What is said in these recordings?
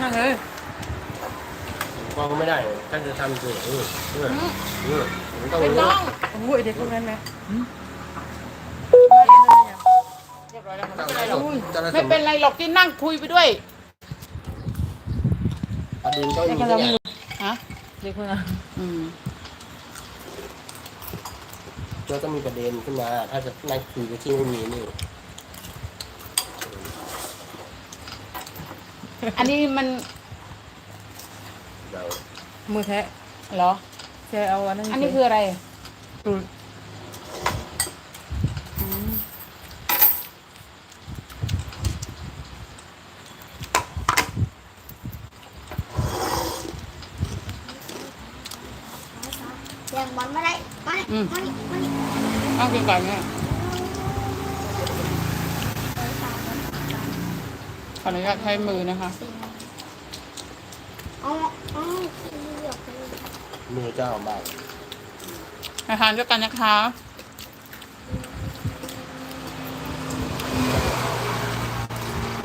นั่งเลยก็ไม่ได้ถ้าจะทำคือเออเออเออมันต้องไม่รู้ต้องโอ้ยเด็กพวกนั้นไหมเรียบร้อยแล้วค่ะไม่เป็นไรหรอกจะได้ไม่เป็นไรหรอกที่นั่งคุยไปด้วยประเด็นก็ไอ้มีกระเนี่ยลำฮะเด็กพวกนั้นอืมก็ต้องมีประเด็นขึ้นมา ถ้าจะนั่งคุยกับที่ไม่มีนี่ อันนี้มันเดี๋ยวมือแทะเหรอ แทะเอาอันนั้นอันนี้คืออะไรตูดเสียงบอลไม่ได้มาอืมมานี่มานี่เอากินก่อนเนี่ย ออนุญาตใช้มือนะคะ เอาเอาเลือกเลยมือเจ้าบ้างมาทานด้วยกันนะคะ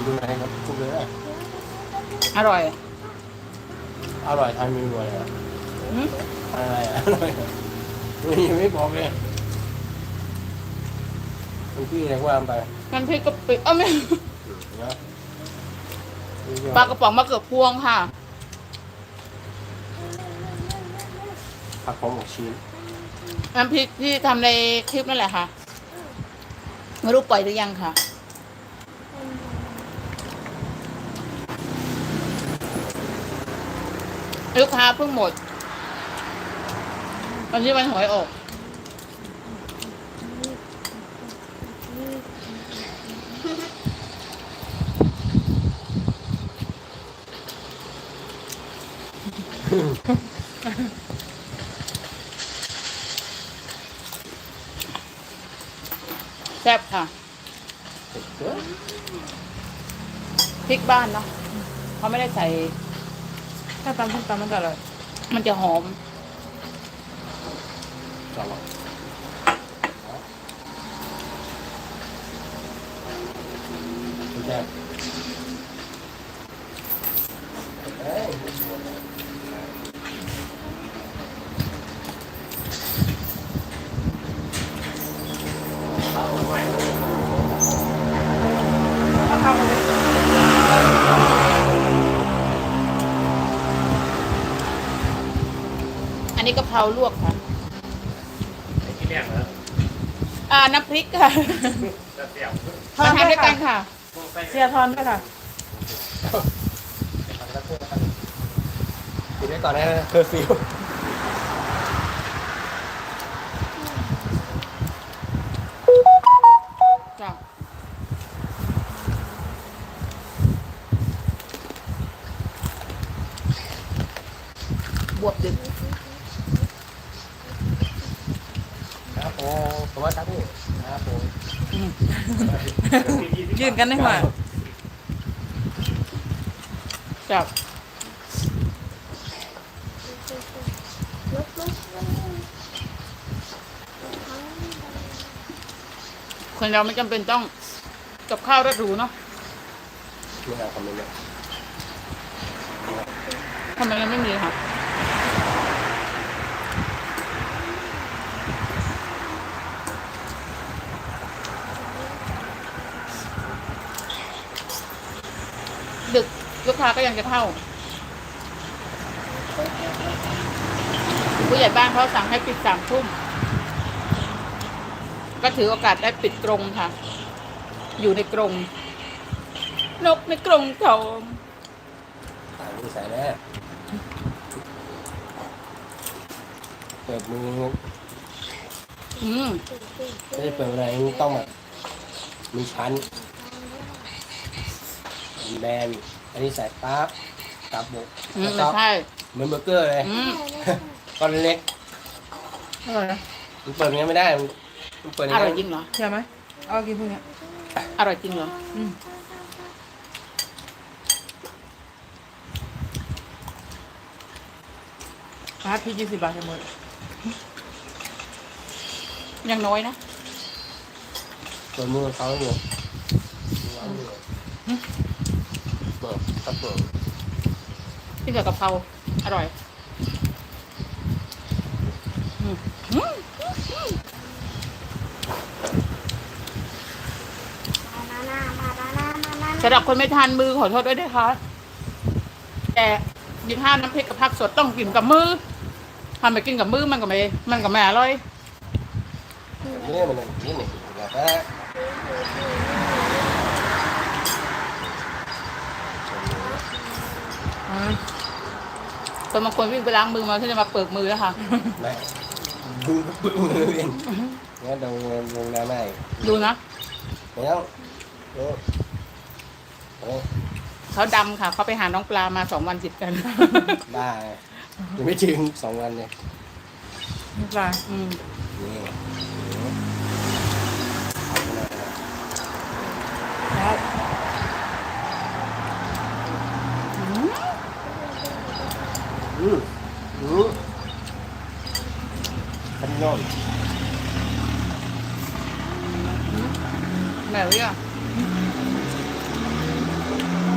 ดูอะไรครับพูดเลยนะอร่อยอร่อยทานเมนูอะไรอะอืมอะไรอะอร่อยอะนี่ยังไม่บอกเลยคุณพี่เรียกว่าไปน้ำพริกกะปิเอ้าไม่นะ ปลากระป๋องมะเขือพวงค่ะ ผักของหมกชิ้นน้ำพริกที่ทำในคลิปนั่นแหละค่ะ ไม่รู้ปล่อยหรือยังค่ะ ลูกค้าเพิ่งหมดวันนี้วันหวยออก แซ่บค่ะพริกบ้านเนาะเขาไม่ได้ใส่ ถ้าตำส้มตำมันก็อร่อยมันจะหอมจังหวะแซ่บ อันนี้กะเพราลวกค่ะไอ้ที่แรกนะอ่าน้ำพริกค่ะจะเสียบมาทานด้วยกันค่ะ เสียทอนด้วยค่ะกินได้ก่อนนะเคอร์ฟิว จ้ะบวบดึก ครับผมผมว่าครับพี่ครับผม ยืน กันได้ไหมจ้ะลุกลุกลุกคนเราไม่จำเป็นต้องกับข้าวรสหรูเนาะไม่เอาคอมเมนต์เลยทำไมเราไม่มีค่ะดึก ลูกค้าก็ยังจะเข้า ผู้ใหญ่บ้านเขาสั่งให้ปิดสามทุ่ม ก็ถือโอกาสได้ปิดกรงค่ะ อยู่ในกรง นกในกรงทองต่างนิสัยแน่เปิดมืออืมไม่ได้เปิดอะไรต้องแบบมีชั้นแบน อันนี้ใส่ปั๊บกลับบกอืมแล้วไม่ก็ใช่เหมือนเบอร์เกอร์เลยอืมก้อนเล็กอร่อยนะมันเปิดอย่างนี้ไม่ได้มันมันเปิดออย่างร่อยนี้จริงเหรอ เชื่อไหมเอากินพวกเนี้ยอร่อยจริงเหรอ อืมพาร์ทที่ยี่สิบบาทจะหมดยังน้อยนะเปิดมือเขาอยู่ เปิดกระเปิดกินกับกะเพราอร่อยอืมอืมมาหน้ามาหน้ามาหน้าสำหรับคนไม่ทานมือขอโทษด้วยนะคะแต่ยิ่งห้ามน้ำพริกกับผักสดต้องกินกับมือทำไปกินกับมือมันก็ไม่มันก็ไม่อร่อย นี่มันนี่นี่แบบว่า อืม คนบางคนวิ่งไปล้างมือมาที่จะมาเปิดมือแล้วค่ะไม่บึ้งบึ้งมือเองงั้นตรงวงน้ำไม่ดูนะแล้วโอ้โอ้เขาดำค่ะเขาไปหาน้องปลามาสองวันติดกันบ้ายังไม่ถึงสองวันเลยนี่ปลาอืมนี่ แล้ว อืมอืมขนยแมวเนี่ย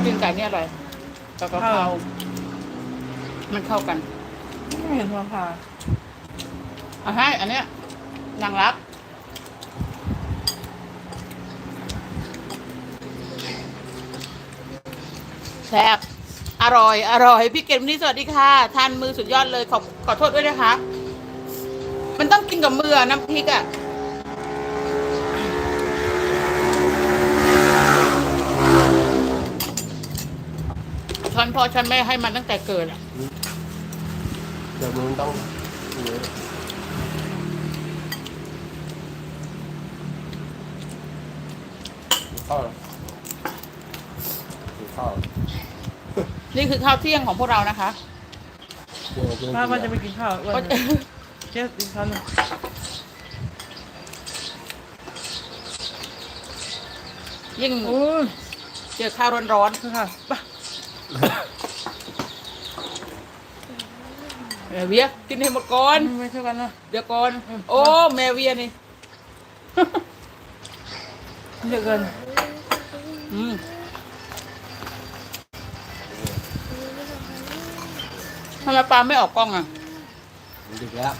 กินไก่เนี่ยอร่อยกับกะเพรามันเข้ากัน ไม่เห็นหัวปลาอะให้ อันเนี้ยนางรัก แซ่บ อร่อย อร่อย พี่เกดวันนี้สวัสดีค่ะ ทานมือสุดยอดเลย ขอขอโทษด้วยนะคะ มันต้องกินกับมือน้ำพริกอะช้อนพ่อช้อนแม่ให้มันตั้งแต่เกิดอะเดี๋ยวมึงต้องข้าวข้าว นี่คือข้าวเที่ยงของพวกเรานะคะ ป้าก็จะไปกินข้าวอ้วนก็เจ๊กินข้าวหนึ่งยิ่งโอ้ยเจอข้าวร้อนคือค่ะไป้าๆเออเวียกินให้หมดก่อน ไม่ช่วยกันนะเดี๋ยวก่อน โอ้แม่เวียนี่ เยอะเกิน อืม ทำไมปลาไม่ออกกล้องอะมันดึกแล้ว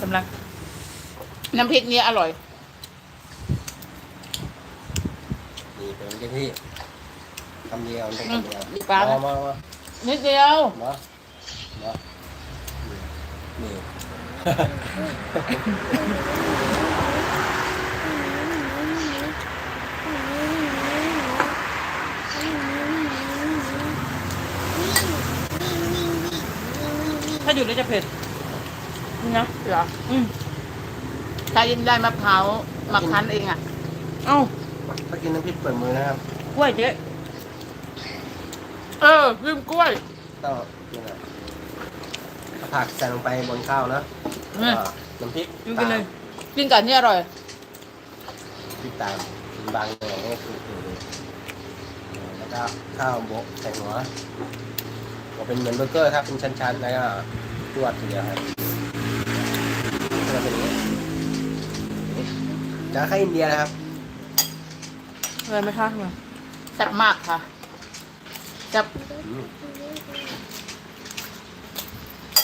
สำลักน้ำพริกนี้อร่อยนี่เป็นเจ้าที่คำเดียวเป็นคำเดียวอืมอีกปลานะมามามานิดเดียวมามานี่ ถ้าอยู่แล้วจะเผ็ดนี่นะเหรออืมถ้ายินได้มะพร้าวมาคั้นเองอะ เอ้าถ้ากินน้ำพริกเปิดมือนะครับกล้วยเจ๊เออลืมกล้วยต้องนี่นะเอาผักใส่ลงไปบนข้าวนะอืม ก็น้ำพริกอยู่กินเลยกินกับนี่อร่อย พริกตามบางหน่อยนี่คือคือแล้วก็ข้าวโบกใส่หัวก็ เป็นเหมือนเบอร์เกอร์ครับเป็นชั้นๆแล้วก็จวดทีเดียวครับก็เป็นอย่างนี้จะให้อินเดียนะครับอะไรไหมคะมาแซ่บมากค่ะจะอืม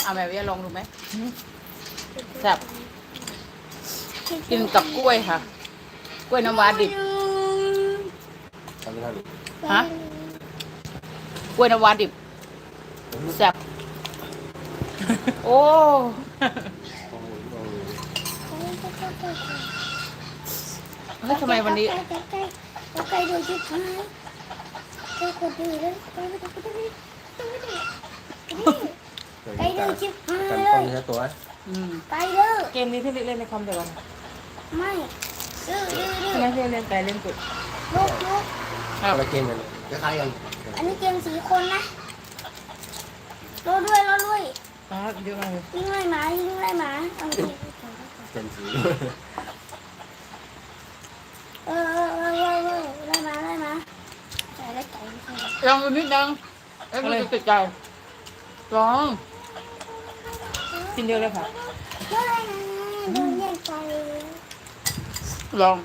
เอาแม่เวียลองดูไหมแซ่บกินกับกล้วยค่ะ กล้วยน้ำว้าดิบทำไม่ทันฮะกล้วยน้ำว้าดิบ แซ่บโอ้โอ้โหโอ้โหเฮ้ยทำไมวันนี้ใกล้ใกล้ใกล้ดูชิบหายใกล้คนดูเลยใกล้ดูชิบหายใกล้ดูชิบหายกันเลต้นยเนื้อตัวอืมใกล้เลยเกมนี้ที่เล่นในคอมเดียวกันไม่ดื้อดื้อดื้อใช่ไหมที่เล่นไก่เล่นกุดลุกลุกครับคนละเกมกันคล้ายๆกันอันนี้เกมสีคนนะ รอด้วยรอด้วยป้าเยอะมากเลยยิงไล่หมายิงไล่หมาเอาสิเป็นสีเออเออเออเออเออไล่หมาไล่หมาใส่ไล่ไก่ไม่ใช่หรอลองดูนิดนึงเอ้ยมันจะติดใจลองกินเยอะเลยค่ะไม่นะโดนแย่งไปลอง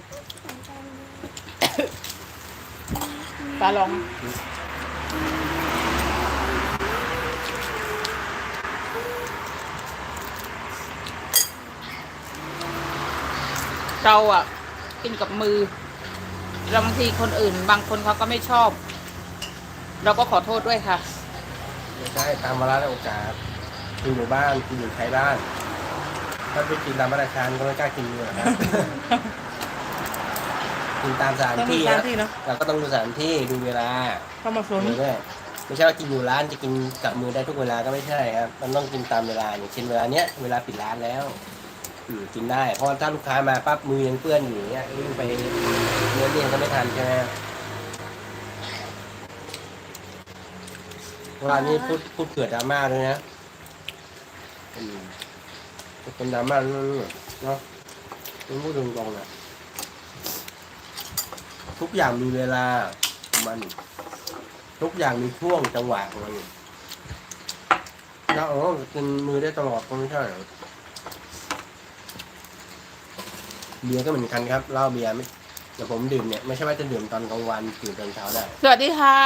ฟ้าลอง เราอะกินกับมือแล้วบางทีคนอื่น บางคนเขาก็ไม่ชอบ เราก็ขอโทษด้วยค่ะ ไม่ใช่ตามเวลาและโอกาสกินอยู่บ้านกินอยู่ใครบ้าน ถ้าไปกินตามราชการก็ไม่กล้ากินเลยครับ กินตามสถานต้องมีที่สถานนะที่เนาะเราก็ต้องดูสถานที่ดูเวลา เข้ามาสนดูด้วยไม่ใช่ว่ากินอยู่ร้านจะกินกับมือได้ทุกเวลาก็ไม่ใช่ครับ มันต้องกินตามเวลาอย่างเช่นเวลาเนี้ยเวลาปิดร้านแล้ว อืมกินได้ เพราะถ้าลูกค้ามาปั๊บมือยังเปื้อนอยู่างเงี้ยวิ่งไปเนื้อเรียนก็ไม่ทันใช่ไหมเวลานี้พูดพูดเกิดดราม่าด้วยนะเป็นดราม่าเนาะต้องพูดตรงๆนะทุกอย่างมีเวลาของมัน ทุกอย่างมีช่วงจังหวะของมันแล้วโอ้กินมือได้ตลอดก็ไม่ใช่หรอ เบียร์ก็เหมือนกันครับเหล้าเบียร์ไม่แต่ผมดื่มเนี่ยไม่ใช่ว่าจะดื่มตอนกลางวันดื่มตอนเช้าได้สวัสดีค่ะ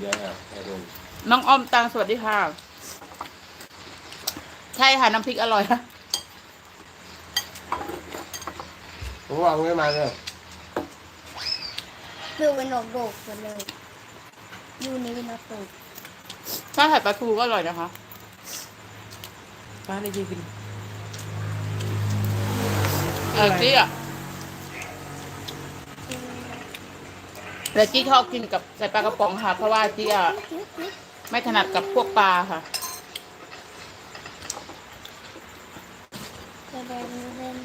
เยอะนะไอ้คนน้องออมตังสวัสดีค่ะ ใช่ค่ะน้ำพริกอร่อยนะผมว่าเอาไม่มาเลยดูเป็นดอกดกหมดเลยยูนี่เป็นดอกดกถ้าไข่ปลาทูก็อร่อยนะคะฟ้าได้ยินกิน เออจี้อะแต่จี้ชอบกินกับใส่ปลากระป๋องค่ะ เพราะว่าจี้อะไม่ถนัดกับพวกปลาค่ะแสดงเป็น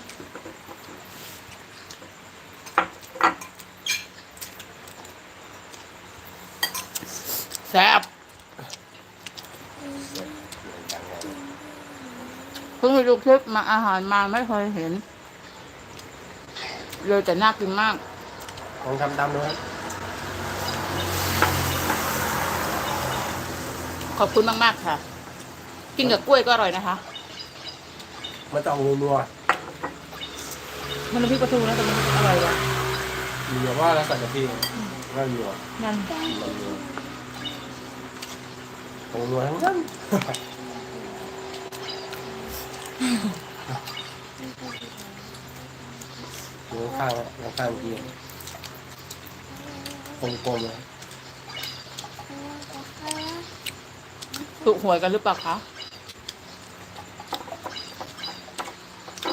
แซ่บเพิ่งไปดูคลิปมาอาหารมาไม่เคยเห็น เลยแต่น่ากินมากลองทำตามดูครับ ขอบคุณมากๆค่ะ กินกับกล้วยก็อร่อยนะคะมันจะออกนัวมันน้ำพริกปลาทูนะแต่มันอร่อยว่ะๆมีแบบว่าแล้วใส่กะทิก็นัวนั่นมันนัวโอ้นัวทั้งนั้นหัว ข้างหัวข้างเกียร์กลมๆเลยถูกหวยกันหรือเปล่าคะ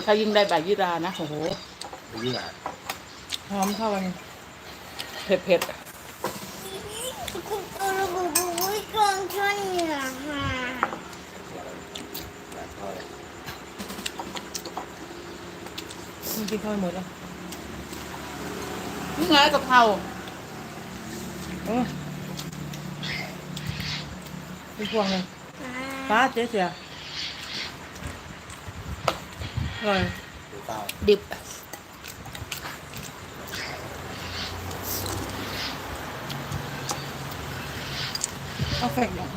ถ้ายิ่งได้ใบยี่รานะ โอ้โหนี่แหละหอมเข้ากันเผ็ดเผ็ดคุณตัวระบุบุ้ยกลางช่วงเหนือค่ะมันกินข้าวไปหมดแล้ว นี่ไงกะเพราเออเป็นพวงเลยฟ้าเจ๊เสียอร่อยดูเปล่าดิบเอาแฟกอย่าง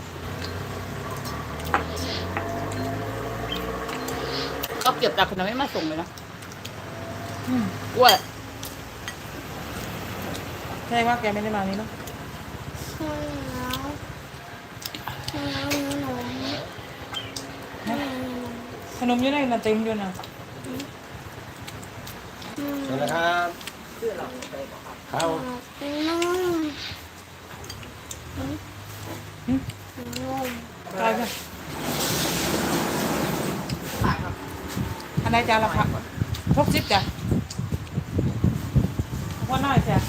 ก็เก็บจากคนนั้นไม่มาส่งเลยนะอืมก ล้วยใช่ว่าแกไม่ได้มานี่เนาะช่วงหนาวช่วงหนาวหนาวหนาวขนมอยู่ไหนน่ะเต็มอยู่น่ะเชิญนะครับข้าวนุ่มหึนุ่มตายไปอันไหนจานละค่ะหกสิบจ้ะว่าน้อยจ้ะ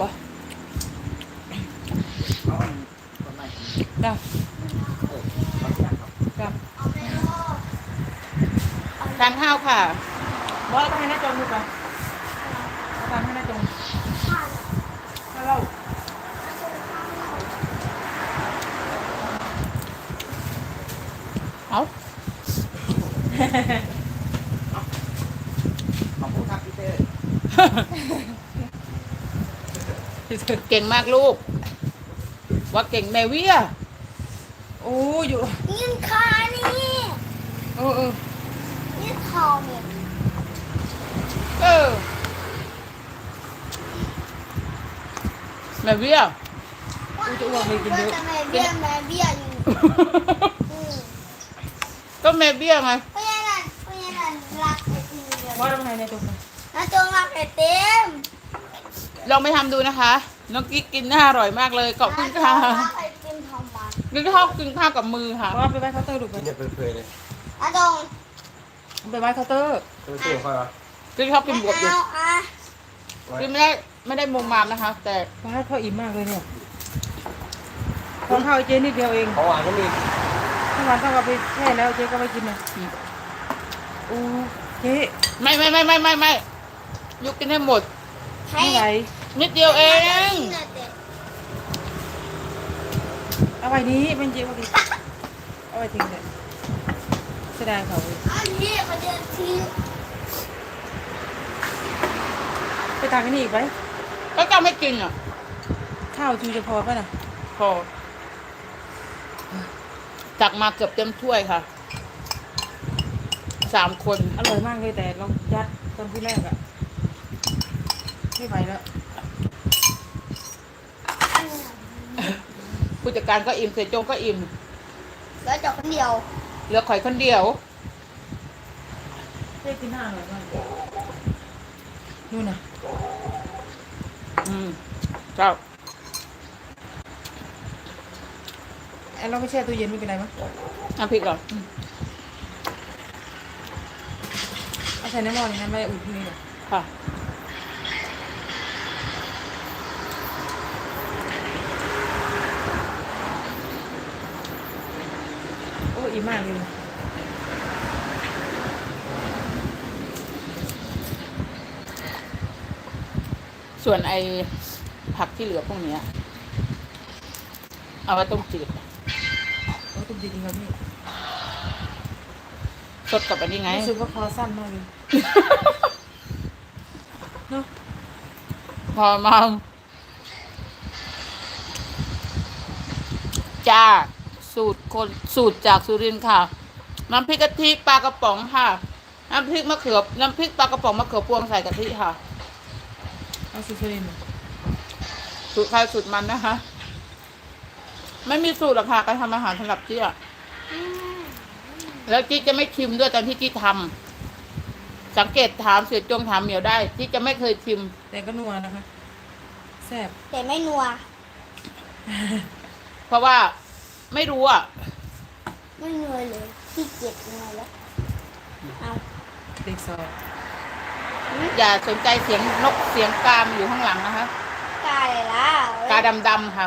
ว้า จ้ะจ้ะ ทานข้าวค่ะบอกแล้วก็ให้น้าจงดูไปตามให้น้าจงฮัลโหลเอาขอบคุณครับพี่เต้เก่งมากลูก ว่าเก่งแมเวียโอ้อยู่ยืนขานี่เออเออยืน คอเนี่ยเออแม่เบี้ยกูจะอ้วกไปกินเยอะแม่เบี้ยแม่เบี้ยอยู่ก็แม่เบี้ยไงเพราะยันเพราะยันรักไอติมว่าทำไงเนี่ตัวนะตัวรักไอติมลองไปทำดูนะคะ น้องกิ๊กกินน่าอร่อยมากเลยขอบคุณค่ะกินข้าวกินข้าวกับมือค่ะว่าไปไปเขาเตอร์ดูไปเดี๋ยเปื่อเลยอาจง ไปไว้เคาน์เตอร์ตัวตู้เขาเหรอกินข้าวกินบวบอยู่เอาอะกินไม่ได้ไม่ได้มุมมามนะคะ แต่ว่าให้พ่ออิ่มมากเลยเนี่ยของข้าวไอ้เจนิดเดียวเองของหวานก็มีทั้งวันต้องเอาไปแช่แล้วเจ๊ก็ไม่กินนะโอ้เจ๊ไม่ไม่ไม่ไม่ไม่ไม่ยุกกินให้หมดให้ไม่ไหวนิดเดียวเองเอาไว้นี้เป็นเจ๊ว่ากินเอาไว้ทิ้งเลยเสียดายเขาเลยอันนี้เขาจะทิ้งไปทานกันนี่อีกไหมก็จะไม่กินอะข้าวจูจะพอป่ะน่ะพอตักมาเกือบเต็มถ้วยค่ะ สามคน อร่อยมากเลยแต่เรายัดตอนที่แรกอะไม่ไหวแล้ว ผู้จัดการก็อิ่มเสียโจงก็อิ่ม แล้วจบคนเดียว เหลือข่อยคนเดียวได้กินหน้าอร่อยมากนู่นน่ะอืมเจ้าไอ้เราไม่แช่ตู้เย็นไม่เป็นไรมั้งน้ำพริกเหรอเอาใส่ในหม้อนี่นะไม่ได้อุ่นพรุ่งนี้หรอกค่ะ อ้อิ่มมากเลยส่วนไอผักที่เหลือพวกเนี้ย เอาไว้ต้มจืดโอ้ตุ้มจริงๆครับพี่สดกับอันนี้ไงรู้สึกว่าคอสั้นมากเลยเนาะพอมาจ้า สูตรคนสูตรจากสุรินทร์ค่ะ น้ำพริกกะทิปลากระป๋องค่ะ น้ำพริกมะเขือน้ำพริกปลากระป๋องมะเขือพวงใส่กะทิค่ะเอาซูเฟรินสูตรใครสูตรมันนะคะ ไม่มีสูตรหรอกค่ะการทำอาหารสำหรับเจี๊ยแล้วจิ๊กจะไม่ชิมด้วยตอนที่จิ๊กทำสังเกตถามเสียจงถามเหมียวได้จิ๊กจะไม่เคยชิม แต่ก็นัวนะคะแซ่บแต่ไม่นัว เพราะว่า ไม่รู้อะ ไม่นัวเลยขี้เกียจนัวแล้วเอาเด็กซอยอย่าสนใจเสียงนกเสียงกามอยู่ข้างหลังนะคะกาเลยล่ะกาดำๆค่ะ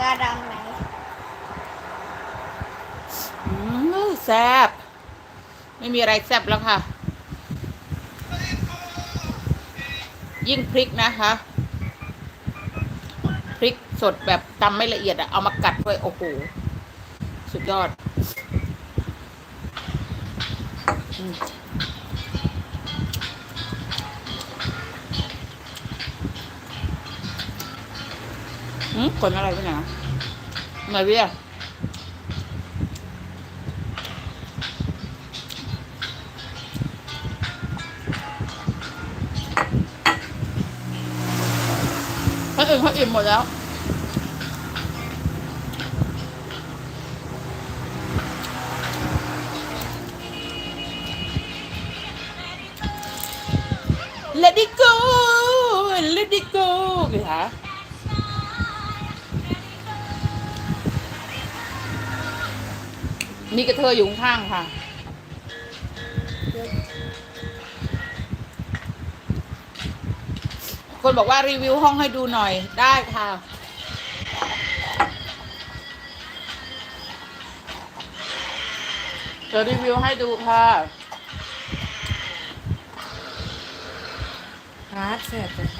กาดำไหนอืมแซ่บไม่มีอะไรแซ่บแล้วค่ะ ยิ่งพริกนะคะพริก สดแบบตำไม่ละเอียดอะเอามากัดด้วยโอ้โหสุดยอดอืมอืมคนอะไรไปไหนมาเวียคนอื่นเขาอิ่มหมดแล้ว คะ มีกระเทยอยู่ข้างค่ะ คนบอกว่ารีวิวห้องให้ดูหน่อยได้ค่ะจะรีวิวให้ดูค่ะฮาร์ดแซ่บเ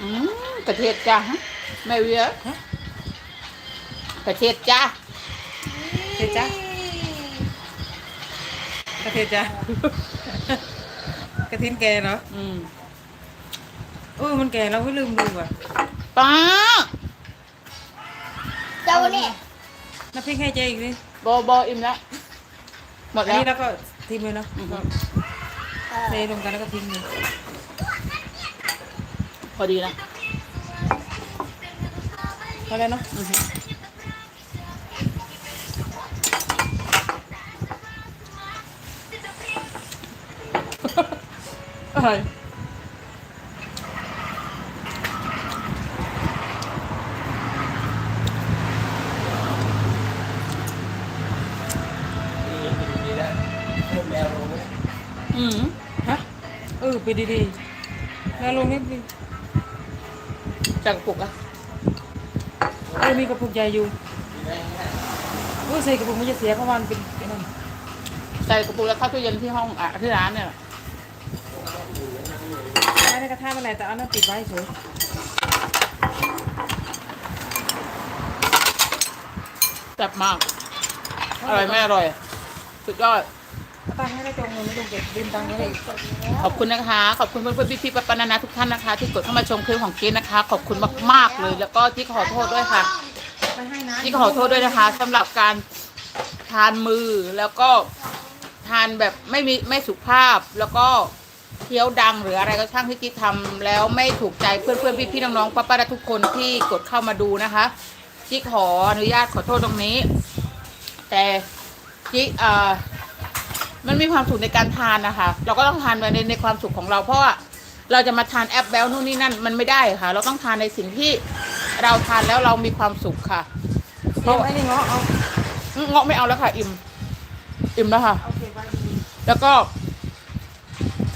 อืมกระเทียดจ้าฮะแม่เวียฮะกระเทียดจ้าเทจ้ะกระเทียมจ้ะกระทินแกเหรออืมเออมันแก่เราไม่ลืมดูอะป้าเจ้าเนี่ยน้ำพริกให้เจอีกดิโบโบอิ่มแล้วหมดอันแล้ว นี้แล้วก็ทีมเลยเนาะอือฮึเทลงกันแล้วก็ทิ้งเลย พอดีนะพอแล้วเนาะอือฮึอะไรนี่ดีนะเพิ่มแมวลงนะอืมฮะเออไปดีๆแล้วลงนิ ดนึงจากกระปุกอะเออมีกระปุกใหญ่อยู่เออใส่กระปุกมันจะเสียเพราะมันเป็นไอ้นั่นใส่กระปุกแล้วเข้าตู้เย็นที่ห้องอะที่ร้านเนี่ยไม่ได้กระทะอะไรแต่เอาน้ำปิดไว้เฉยแซ่บมาก อร่อยไม่อร่อย สุดยอดเอา ตังค์ให้ได้จงเลยไม่ต้องเก็บบินตังค์ไว้เลยขอบคุณนะคะ ขอบคุณเพื่อนๆพี่ๆปานานาทุกท่านนะคะ ที่กดเข้ามาชมคลิปของเกณนะคะ ขอบคุณมากๆเลย แล้วก็ที่ขอโทษด้วยค่ะไม่ให้นะที่ขอโทษด้วยนะคะสำหรับการทานมือแล้วก็ทานแบบไม่มีไม่สุภาพแล้วก็เคี้ยวดังหรืออะไรก็ช่างที่กิ๊กทำแล้วไม่ถูกใจเพื่อนๆพี่ๆน้องๆป้าๆทุกคนที่กดเข้ามาดูนะคะกิ๊กขออนุญาตขอโทษตรงนี้ แต่กิ๊กเอ่อ มันมีความสุขในการทานนะคะ เราก็ต้องทานไปในในความสุขของเราเพราะว่าเราจะมาทานแอปแบลนู่นนี่นั่นมันไม่ได้ค่ะ เราต้องทานในสิ่งที่เราทานแล้วเรามีความสุขค่ะเอาไอ้นี่เงาะเอาอืมเงาะไม่เอาแล้วค่ะ อิ่มอิ่มแล้วค่ะเอาเก็บไว้ดีแล้วก็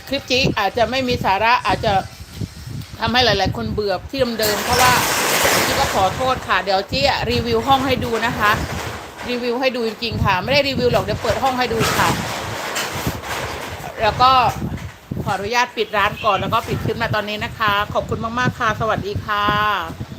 คลิปจีอาจจะไม่มีสาระอาจจะทำให้หลาย ๆ คนเบื่อที่เดิมๆเพราะว่าจีก็ขอโทษค่ะ เดี๋ยวจีอะรีวิวห้องให้ดูนะคะ รีวิวให้ดูจริงๆค่ะ ไม่ได้รีวิวหรอกเดี๋ยวเปิดห้องให้ดูค่ะ แล้วก็ขออนุญาตปิดร้านก่อนแล้วก็ปิดคลิปมาตอนนี้นะคะ ขอบคุณมาก ๆ ค่ะ สวัสดีค่ะ